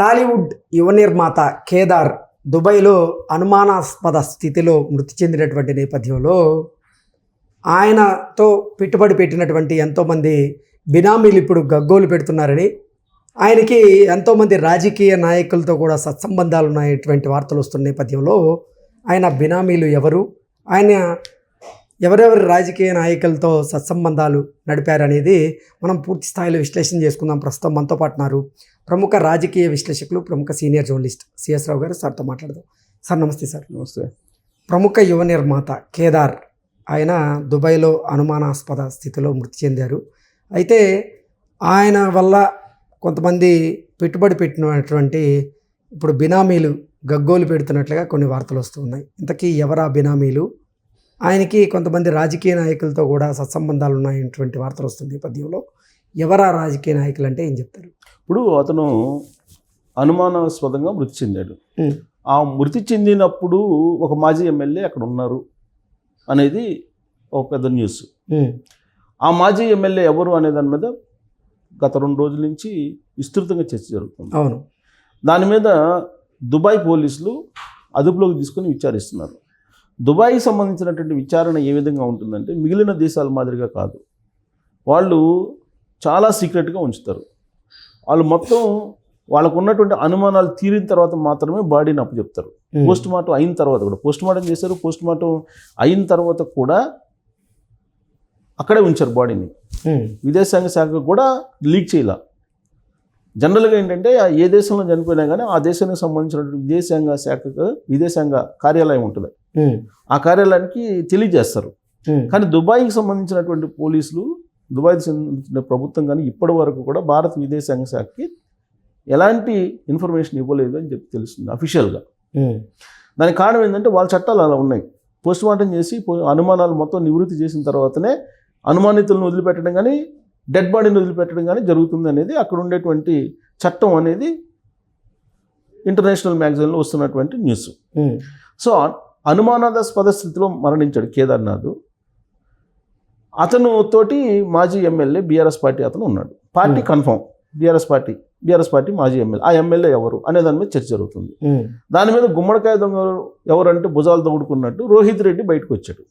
టాలీవుడ్ యువ నిర్మాత కేదార్ దుబాయ్లో అనుమానాస్పద స్థితిలో మృతి చెందినటువంటి నేపథ్యంలో ఆయనతో పెట్టుబడి పెట్టినటువంటి ఎంతోమంది బినామీలు ఇప్పుడు గగ్గోలు పెడుతున్నారని ఆయనకి ఎంతోమంది రాజకీయ నాయకులతో కూడా సత్సంబంధాలు ఉన్నటువంటి వార్తలు వస్తున్న నేపథ్యంలో ఆయన బినామీలు ఎవరు? ఆయన ఎవరెవరి రాజకీయ నాయకులతో సత్సంబంధాలు నడిపారనేది మనం పూర్తి స్థాయిలో విశ్లేషణ చేసుకుందాం. ప్రస్తుతం మనతో పాటు ఉన్నారు ప్రముఖ రాజకీయ విశ్లేషకులు ప్రముఖ సీనియర్ జర్నలిస్ట్ సిఎస్ రావు గారు. సార్తో మాట్లాడదాం. సార్ నమస్తే సార్. నమస్తే. ప్రముఖ యువ నిర్మాత కేదార్ ఆయన దుబాయ్లో అనుమానాస్పద స్థితిలో మృతి చెందారు. అయితే ఆయన వల్ల కొంతమంది పెట్టుబడి పెట్టినటువంటి ఇప్పుడు బినామీలు గగ్గోలు పెడుతున్నట్లుగా కొన్ని వార్తలు వస్తున్నాయి ఇంతకీ ఎవరా బినామీలు? ఆయనకి కొంతమంది రాజకీయ నాయకులతో కూడా సత్సంబంధాలు ఉన్నాయటువంటి వార్తలు వస్తుంది నేపథ్యంలో ఎవరా రాజకీయ నాయకులు అంటే ఏం చెప్తారు? ఇప్పుడు అతను అనుమానాస్పదంగా మృతి చెందాడు. ఆ మృతి చెందినప్పుడు ఒక మాజీ ఎమ్మెల్యే అక్కడ ఉన్నారు అనేది ఒక పెద్ద న్యూస్. ఆ మాజీ ఎమ్మెల్యే ఎవరు అనే దాని మీద గత రెండు రోజుల నుంచి విస్తృతంగా చర్చ జరుగుతుంది. అవును. దాని మీద దుబాయ్ పోలీసులు అదుపులోకి తీసుకొని విచారిస్తున్నారు. దుబాయ్కి సంబంధించినటువంటి విచారణ ఏ విధంగా ఉంటుందంటే మిగిలిన దేశాల మాదిరిగా కాదు. వాళ్ళు చాలా సీక్రెట్గా ఉంచుతారు. వాళ్ళు మొత్తం వాళ్ళకు ఉన్నటువంటి అనుమానాలు తీరిన తర్వాత మాత్రమే బాడీని అప్పచెప్తారు. పోస్ట్ మార్టం అయిన తర్వాత కూడా పోస్ట్ మార్టం చేశారు పోస్ట్ మార్టం అయిన తర్వాత కూడా అక్కడే ఉంచారు బాడీని. విదేశాంగ శాఖ కూడా లీక్ చేయాల. జనరల్గా ఏంటంటే ఆ ఏ దేశంలో చనిపోయినా కానీ ఆ దేశానికి సంబంధించినటువంటి విదేశాంగ శాఖకు విదేశాంగ కార్యాలయం ఉంటుంది. ఆ కార్యాలయానికి తెలియజేస్తారు. కానీ దుబాయ్కి సంబంధించినటువంటి పోలీసులు దుబాయ్కి సంబంధించిన ప్రభుత్వం కానీ ఇప్పటి వరకు కూడా భారత విదేశాంగ శాఖకి ఎలాంటి ఇన్ఫర్మేషన్ ఇవ్వలేదు అని చెప్పి తెలుస్తుంది అఫీషియల్గా. దానికి కారణం ఏంటంటే వాళ్ళ చట్టాలు అలా ఉన్నాయి. పోస్ట్ మార్టం చేసి అనుమానాలు మొత్తం నివృత్తి చేసిన తర్వాతనే అనుమానితులను వదిలిపెట్టడం కానీ డెడ్ బాడీని వదిలిపెట్టడం కానీ జరుగుతుంది అనేది అక్కడ ఉండేటువంటి చట్టం అనేది ఇంటర్నేషనల్ మ్యాగజైన్లో వస్తున్నటువంటి న్యూస్. సో అనుమానాస్పద స్థితిలో మరణించాడు కేదార్నాథ్. అతను తోటి మాజీ ఎమ్మెల్యే బీఆర్ఎస్ పార్టీ అతను ఉన్నాడు. Party confirm BRS party BRS party మాజీ ఎమ్మెల్యే. ఆ ఎమ్మెల్యే ఎవరు అనే దాని మీద చర్చ జరుగుతుంది. దాని మీద గుమ్మడికాయ దొంగ ఎవరంటే భుజాలు తగుడుకున్నట్టు రోహిత్ రెడ్డి బయటకు వచ్చాడు.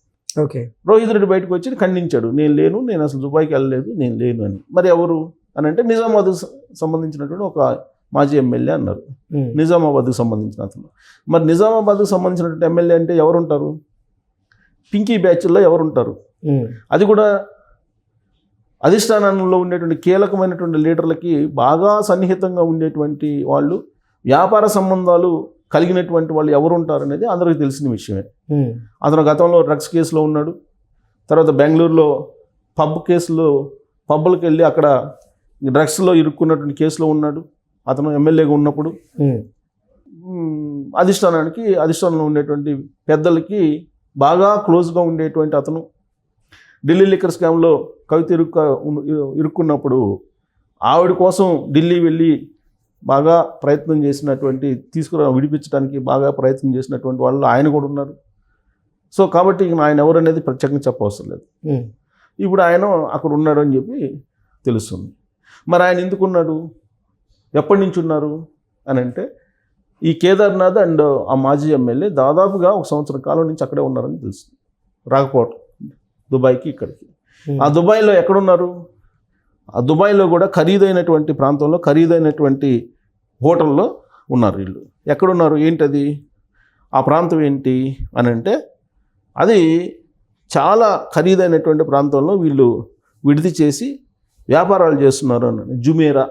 ఓకే. రోహిత్ రెడ్డి బయటకు వచ్చి ఖండించాడు. నేను లేను నేను అసలు దుబాయ్కి వెళ్ళలేదు నేను లేను అని. మరి ఎవరు? అని అంటే నిజామాబాద్ సంబంధించినటువంటి ఒక మాజీ ఎమ్మెల్యే అన్నారు. నిజామాబాద్కు సంబంధించిన అతను. మరి నిజామాబాద్కు సంబంధించినటువంటి ఎమ్మెల్యే అంటే ఎవరుంటారు? పింకీ బ్యాచ్లో ఎవరుంటారు? అది కూడా అధిష్టానంలో ఉండేటువంటి కీలకమైనటువంటి లీడర్లకి బాగా సన్నిహితంగా ఉండేటువంటి వాళ్ళు వ్యాపార సంబంధాలు కలిగినటువంటి వాళ్ళు ఎవరు ఉంటారు అనేది అందరికీ తెలిసిన విషయమే. అతను గతంలో డ్రగ్స్ కేసులో ఉన్నాడు. తర్వాత బెంగళూరులో పబ్ కేసులో పబ్బులకు వెళ్ళి అక్కడ డ్రగ్స్లో ఇరుక్కున్నటువంటి కేసులో ఉన్నాడు. అతను ఎమ్మెల్యేగా ఉన్నప్పుడు అధిష్టానానికి అధిష్టానంలో ఉండేటువంటి పెద్దలకి బాగా క్లోజ్గా ఉండేటువంటి అతను. ఢిల్లీ లిక్కర్ స్కామ్లో కవిత ఇరుక్క ఇరుక్కున్నప్పుడు ఆవిడ కోసం ఢిల్లీ వెళ్ళి బాగా ప్రయత్నం చేసినటువంటి తీసుకురా విడిపించడానికి బాగా ప్రయత్నం చేసినటువంటి వాళ్ళు ఆయన కూడా ఉన్నారు. సో కాబట్టి ఆయన ఎవరు అనేది ప్రత్యేకంగా చెప్పవసరం లేదు. ఇప్పుడు ఆయన అక్కడ ఉన్నాడు అని చెప్పి తెలుస్తుంది. మరి ఆయన ఎందుకు ఉన్నాడు? ఎప్పటి నుంచి ఉన్నారు అని అంటే ఈ కేదార్నాథ్ అండ్ ఆ మాజీ ఎమ్మెల్యే దాదాపుగా ఒక సంవత్సరం కాలం నుంచి అక్కడే ఉన్నారని తెలుస్తుంది. రాకపోవటం. దుబాయ్కి ఇక్కడికి. ఉమ్, ఆ దుబాయ్లో ఎక్కడున్నారు? ఆ దుబాయ్లో కూడా ఖరీదైనటువంటి ప్రాంతంలో ఖరీదైనటువంటి హోటల్లో ఉన్నారు వీళ్ళు. ఎక్కడున్నారు? ఏంటది? ఆ ప్రాంతం ఏంటి? అని అంటే అది చాలా ఖరీదైనటువంటి ప్రాంతంలో వీళ్ళు విడిది చేసి వ్యాపారాలు చేస్తున్నారు అని. జుమేరా.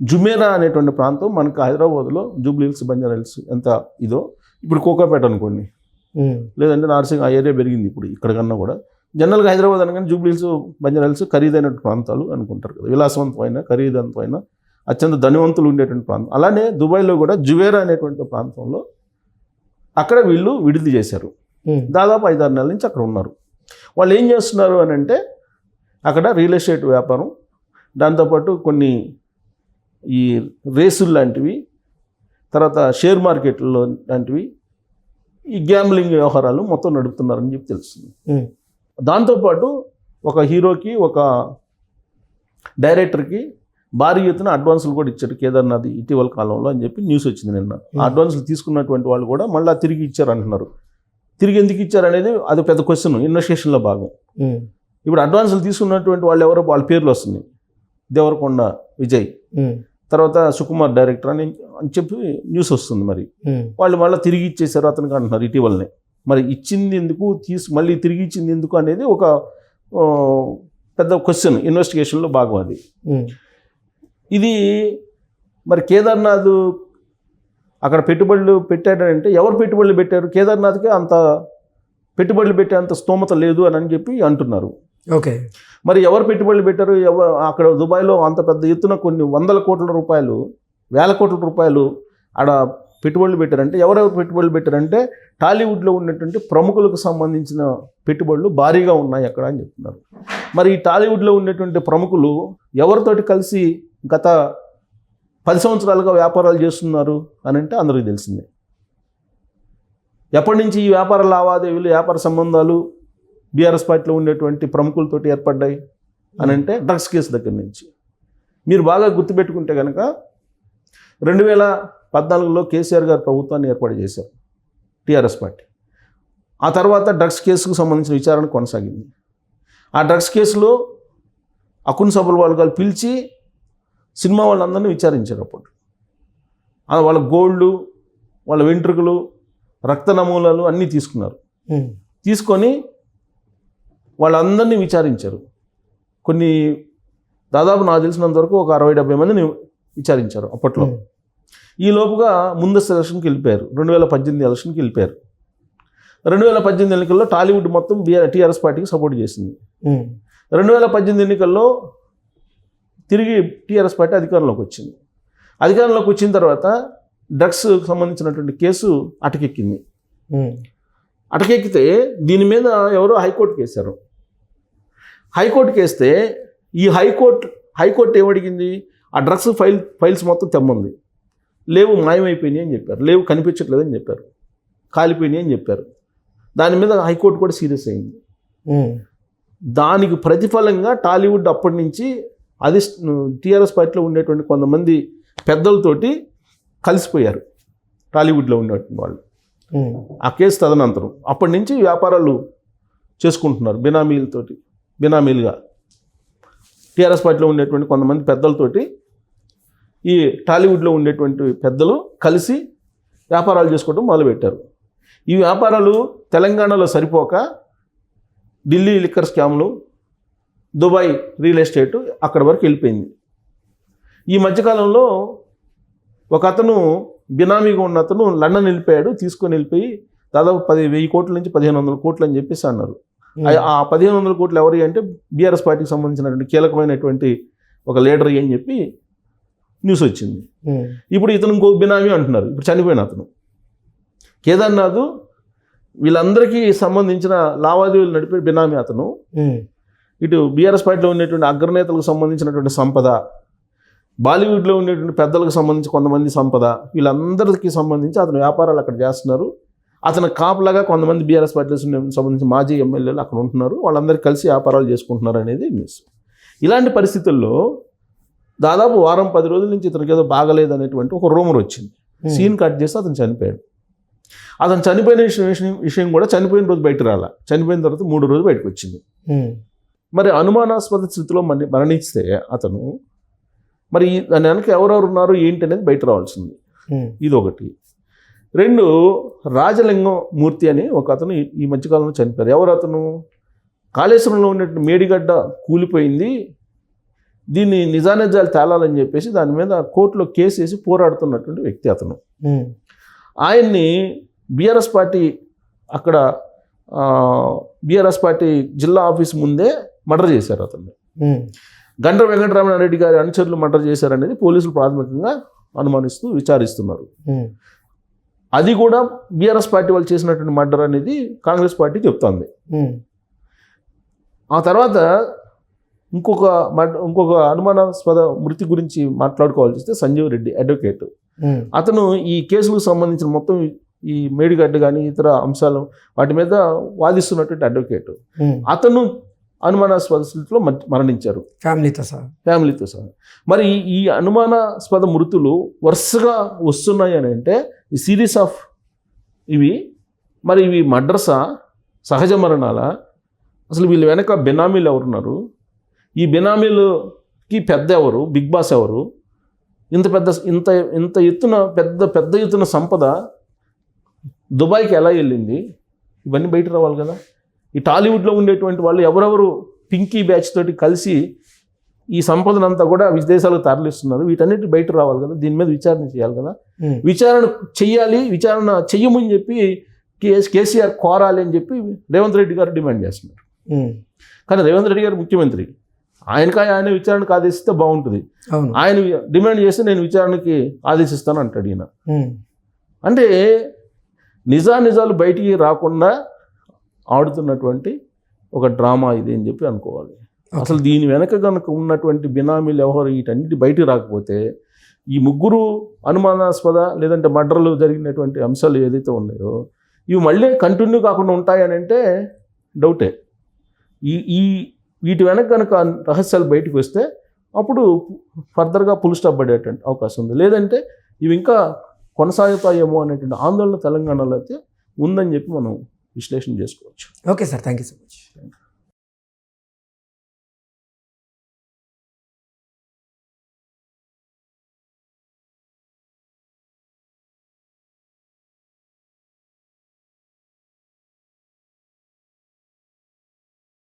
జుమేరా అనేటువంటి ప్రాంతం మనకు హైదరాబాద్లో జూబ్లీ హిల్స్ బంజారా హిల్స్ ఎంత ఇదో? ఇప్పుడు కోకాపేట అనుకోండి. లేదంటే నార్సింగ్ ఆ ఏరియా పెరిగింది ఇప్పుడు ఇక్కడ కన్నా కూడా. జనరల్గా హైదరాబాద్ అనగానే జూబ్లీ హిల్స్ బంజారా హిల్స్ ఖరీదైన ప్రాంతాలు అనుకుంటారు కదా. విలాసవంతమైన ఖరీదవంతమైన అత్యంత ధనవంతులు ఉండేటువంటి ప్రాంతం. అలానే దుబాయ్లో కూడా జువేరా అనేటువంటి ప్రాంతంలో అక్కడ వీళ్ళు విడుదల చేశారు. దాదాపు ఐదారు నెలల నుంచి అక్కడ ఉన్నారు. వాళ్ళు ఏం చేస్తున్నారు అని అంటే అక్కడ రియల్ ఎస్టేట్ వ్యాపారం దాంతోపాటు కొన్ని ఈ రేసులు లాంటివి తర్వాత షేర్ మార్కెట్లో లాంటివి ఈ గ్యాంబ్లింగ్ వ్యవహారాలు మొత్తం నడుపుతున్నారని చెప్పి తెలుస్తుంది. దాంతోపాటు ఒక హీరోకి ఒక డైరెక్టర్కి భారీ ఎత్తున అడ్వాన్సులు కూడా ఇచ్చారు కేదార్నాథ్ ఇటీవల కాలంలో అని చెప్పి న్యూస్ వచ్చింది నిన్న. ఆ అడ్వాన్సులు తీసుకున్నటువంటి వాళ్ళు కూడా మళ్ళీ తిరిగి ఇచ్చారు అంటున్నారు. తిరిగి ఎందుకు ఇచ్చారు అనేది అది పెద్ద క్వశ్చన్ ఇన్వెస్టిగేషన్లో భాగం. ఇప్పుడు అడ్వాన్సులు తీసుకున్నటువంటి వాళ్ళు ఎవరో వాళ్ళ పేర్లు వస్తున్నాయి. దేవరకొండ విజయ్. తర్వాత సుకుమార్ డైరెక్టర్ అని అని చెప్పి న్యూస్ వస్తుంది మరి. వాళ్ళు మళ్ళీ తిరిగి ఇచ్చేసారు అతనికి అంటున్నారు ఇటీవలనే. మరి ఇచ్చింది ఎందుకు? తీసి మళ్ళీ తిరిగి ఇచ్చింది ఎందుకు అనేది ఒక పెద్ద క్వశ్చన్ ఇన్వెస్టిగేషన్లో భాగం అది. ఇది మరి కేదార్నాథ్ అక్కడ పెట్టుబడులు పెట్టాడంటే ఎవరు పెట్టుబడులు పెట్టారు? కేదార్నాథ్కే అంత పెట్టుబడులు పెట్టే అంత స్తోమత లేదు అని అని చెప్పి అంటున్నారు. ఓకే. మరి ఎవరు పెట్టుబడులు పెట్టారు? ఎవ అక్కడ దుబాయ్లో అంత పెద్ద ఎత్తున కొన్ని వందల కోట్ల రూపాయలు వేల కోట్ల రూపాయలు ఆడ పెట్టుబడులు పెట్టారంటే ఎవరెవరు పెట్టుబడులు పెట్టారంటే టాలీవుడ్లో ఉన్నటువంటి ప్రముఖులకు సంబంధించిన పెట్టుబడులు భారీగా ఉన్నాయి అక్కడ అని చెప్తున్నారు. మరి ఈ టాలీవుడ్లో ఉన్నటువంటి ప్రముఖులు ఎవరితోటి కలిసి గత పది సంవత్సరాలుగా వ్యాపారాలు చేస్తున్నారు అని అంటే అందరికీ తెలిసిందే. ఎప్పటి నుంచి ఈ వ్యాపార లావాదేవీలు వ్యాపార సంబంధాలు బీఆర్ఎస్ పార్టీలో ఉండేటువంటి ప్రముఖులతోటి ఏర్పడ్డాయి అని అంటే డ్రగ్స్ కేసు దగ్గర నుంచి. మీరు బాగా గుర్తుపెట్టుకుంటే కనుక రెండు వేల పద్నాలుగులో కేసీఆర్ గారు ప్రభుత్వాన్ని ఏర్పాటు చేశారు టీఆర్ఎస్ పార్టీ. ఆ తర్వాత డ్రగ్స్ కేసుకు సంబంధించిన విచారణ కొనసాగింది. ఆ డ్రగ్స్ కేసులో అకున్ సభల వాళ్ళు పిలిచి సినిమా వాళ్ళందరినీ విచారించారు అప్పుడు. వాళ్ళ గోల్డ్ వాళ్ళ వెంట్రుకలు రక్త నమూనాలు అన్నీ తీసుకున్నారు. తీసుకొని వాళ్ళందరినీ విచారించారు. కొన్ని దాదాపు నాకు తెలిసినంత వరకు ఒక అరవై డెబ్బై మందిని విచారించారు అప్పట్లో. ఈ లోపుగా ముందస్తు ఎలక్షన్కి వెళ్ళిపోయారు. రెండు వేల పద్దెనిమిది ఎలక్షన్కి వెళ్ళిపోయారు. రెండు వేల పద్దెనిమిది ఎన్నికల్లో టాలీవుడ్ మొత్తం బీఆర్ టీఆర్ఎస్ పార్టీకి సపోర్ట్ చేసింది. రెండు వేల పద్దెనిమిది ఎన్నికల్లో తిరిగి టీఆర్ఎస్ పార్టీ అధికారంలోకి వచ్చింది. అధికారంలోకి వచ్చిన తర్వాత డ్రగ్స్ సంబంధించినటువంటి కేసు అటకెక్కింది. అటకెక్కితే దీని మీద ఎవరో హైకోర్టుకి వేశారు హైకోర్టుకి వేస్తే ఈ హైకోర్టు హైకోర్టు ఏమడిగింది? ఆ డ్రగ్స్ ఫైల్ ఫైల్స్ మొత్తం తెమ్మంది. లేవు మాయమైపోయినాయి అని చెప్పారు. లేవు కనిపించట్లేదని చెప్పారు. కాలిపోయినాయి అని చెప్పారు. దాని మీద హైకోర్టు కూడా సీరియస్ అయింది. దానికి ప్రతిఫలంగా టాలీవుడ్ అప్పటి నుంచి అది టీఆర్ఎస్ పార్టీలో ఉండేటువంటి కొంతమంది పెద్దలతోటి కలిసిపోయారు. టాలీవుడ్లో ఉండేటువంటి వాళ్ళు. ఆ కేసు తదనంతరం. అప్పటి నుంచి వ్యాపారాలు చేసుకుంటున్నారు బినామీలతోటి. బినామీలుగా. టీఆర్ఎస్ పార్టీలో ఉండేటువంటి కొంతమంది పెద్దలతోటి ఈ టాలీవుడ్లో ఉండేటువంటి పెద్దలు కలిసి వ్యాపారాలు చేసుకోవడం మొదలుపెట్టారు. ఈ వ్యాపారాలు తెలంగాణలో సరిపోక ఢిల్లీ లిక్కర్ స్కామ్లు దుబాయ్ రియల్ ఎస్టేట్ అక్కడ వరకు వెళ్ళిపోయింది. ఈ మధ్యకాలంలో ఒక అతను బినామీగా ఉన్న అతను లండన్ వెళ్ళిపోయాడు తీసుకొని వెళ్ళిపోయి దాదాపు పది వెయ్యి కోట్ల నుంచి పదిహేను వందల కోట్లు అని చెప్పేసి అన్నారు. ఆ- పదిహేను వందల కోట్లు ఎవరి అంటే బీఆర్ఎస్ పార్టీకి సంబంధించినటువంటి కీలకమైనటువంటి ఒక లీడర్ అని చెప్పి న్యూస్ వచ్చింది. ఇప్పుడు ఇతను ఇంకో బినామీ అంటున్నారు. ఇప్పుడు చనిపోయిన అతను. కేదార్నాథ్ వీళ్ళందరికీ సంబంధించిన లావాదేవీలు నడిపే బినామీ అతను. ఇటు బీఆర్ఎస్ పార్టీలో ఉండేటువంటి అగ్రనేతలకు సంబంధించినటువంటి సంపద బాలీవుడ్లో ఉండేటువంటి పెద్దలకు సంబంధించి కొంతమంది సంపద వీళ్ళందరికీ సంబంధించి అతను వ్యాపారాలు అక్కడ చేస్తున్నారు. అతను కాపులాగా కొంతమంది బీఆర్ఎస్ పార్టీకి సంబంధించి మాజీ ఎమ్మెల్యేలు అక్కడ ఉంటున్నారు. వాళ్ళందరూ కలిసి వ్యాపారాలు చేసుకుంటున్నారు అనేది న్యూస్ ఇలాంటి పరిస్థితుల్లో దాదాపు వారం పది రోజుల నుంచి ఇతనికి ఏదో బాగలేదు అనేటువంటి ఒక రూమర్ వచ్చింది. సీన్ కట్ చేసి అతను చనిపోయాడు. అతను చనిపోయిన విషయం విషయం- కూడా చనిపోయిన రోజు బయట రాల. చనిపోయిన తర్వాత మూడు రోజులు బయటకు వచ్చింది. ఉమ్, మరి అనుమానాస్పద స్థితిలో మరణి మరణిస్తే అతను మరి దాని వెనక ఎవరెవరు ఉన్నారు ఏంటి అనేది బయట రావాల్సింది. ఉమ్, ఇది ఒకటి రెండు రాజలింగం మూర్తి అని ఒక అతను ఈ- మధ్యకాలంలో చనిపోయారు. ఎవరు అతను? కాళేశ్వరంలో ఉన్నటువంటి మేడిగడ్డ కూలిపోయింది. దీన్ని నిజానిజాలు తేలాలని చెప్పేసి దాని మీద కోర్టులో కేసు వేసి పోరాడుతున్నటువంటి వ్యక్తి అతను. ఆయన్ని బీఆర్ఎస్ పార్టీ అక్కడ బీఆర్ఎస్ పార్టీ జిల్లా ఆఫీస్ ముందే మర్డర్ చేశారు అతన్ని. గండ్ర వెంకటరమణ రెడ్డి గారి అనుచరులు మర్డర్ చేశారనేది పోలీసులు ప్రాథమికంగా అనుమానిస్తూ విచారిస్తున్నారు. అది కూడా బీఆర్ఎస్ పార్టీ వాళ్ళు చేసినటువంటి మర్డర్ అనేది కాంగ్రెస్ పార్టీ చెప్తోంది. ఆ తర్వాత ఇంకొక ఇంకొక అనుమానాస్పద మృతి గురించి మాట్లాడుకోవాల్సి వస్తే సంజీవ్ రెడ్డి అడ్వకేట్. అతను ఈ కేసులకు సంబంధించిన మొత్తం ఈ మేడిగడ్డ కానీ ఇతర అంశాలు వాటి మీద వాదిస్తున్నటువంటి అడ్వకేట్. అతను అనుమానాస్పద స్థితిలో మరణించారు. ఫ్యామిలీతో సహా. ఫ్యామిలీతో సహా. మరి ఈ- ఈ అనుమానాస్పద మృతులు వరుసగా వస్తున్నాయి అని అంటే ఈ సిరీస్ ఆఫ్ ఇవి మరి ఇవి మడ్రసా? సహజ మరణాల? అసలు వీళ్ళు వెనక బెనామీలు ఎవరున్నారు? ఈ బెనామీలకి పెద్ద ఎవరు? బిగ్ బాస్ ఎవరు? ఇంత పెద్ద ఇంత ఇంత ఎత్తున పెద్ద పెద్ద ఎత్తున సంపద దుబాయ్కి ఎలా వెళ్ళింది? ఇవన్నీ బయట రావాలి కదా. ఈ టాలీవుడ్లో ఉండేటువంటి వాళ్ళు ఎవరెవరు పింకీ బ్యాచ్ తోటి కలిసి ఈ సంపదనంతా కూడా విదేశాలకు తరలిస్తున్నారు. వీటన్నిటి బయట రావాలి కదా. దీని మీద విచారణ చేయాలి కదా. విచారణ చెయ్యాలి. విచారణ చెయ్యమని చెప్పి కేస్ కేసీఆర్ కోరాలి అని చెప్పి రేవంత్ రెడ్డి గారు డిమాండ్ చేస్తున్నారు. కానీ రేవంత్ రెడ్డి గారు ముఖ్యమంత్రి. ఆయనకా ఆయన విచారణకు ఆదేశిస్తే బాగుంటుంది. ఆయన డిమాండ్ చేస్తే నేను విచారణకి ఆదేశిస్తాను అంటాడు ఈయన. అంటే నిజానిజాలు బయటికి రాకుండా ఆడుతున్నటువంటి ఒక డ్రామా ఇది అని చెప్పి అనుకోవాలి. అసలు దీని వెనక కనుక ఉన్నటువంటి బినామీలు ఎవరు వీటన్నిటి బయటికి రాకపోతే ఈ ముగ్గురు అనుమానాస్పద లేదంటే మర్డర్లు జరిగినటువంటి అంశాలు ఏదైతే ఉన్నాయో ఇవి మళ్ళీ కంటిన్యూ కాకుండా ఉంటాయని అంటే డౌటే ఈ ఈ వీటి వెనక కనుక రహస్యాలు బయటకు వస్తే అప్పుడు ఫర్దర్గా పుల్ స్టాప్ పడేటువంటి అవకాశం ఉంది. లేదంటే ఇవి ఇంకా కొనసాగుతాయేమో అనేటువంటి ఆందోళన తెలంగాణలో అయితే ఉందని చెప్పి మనం విశ్లేషణ చేసుకోవచ్చు. Okay sir thank you so much.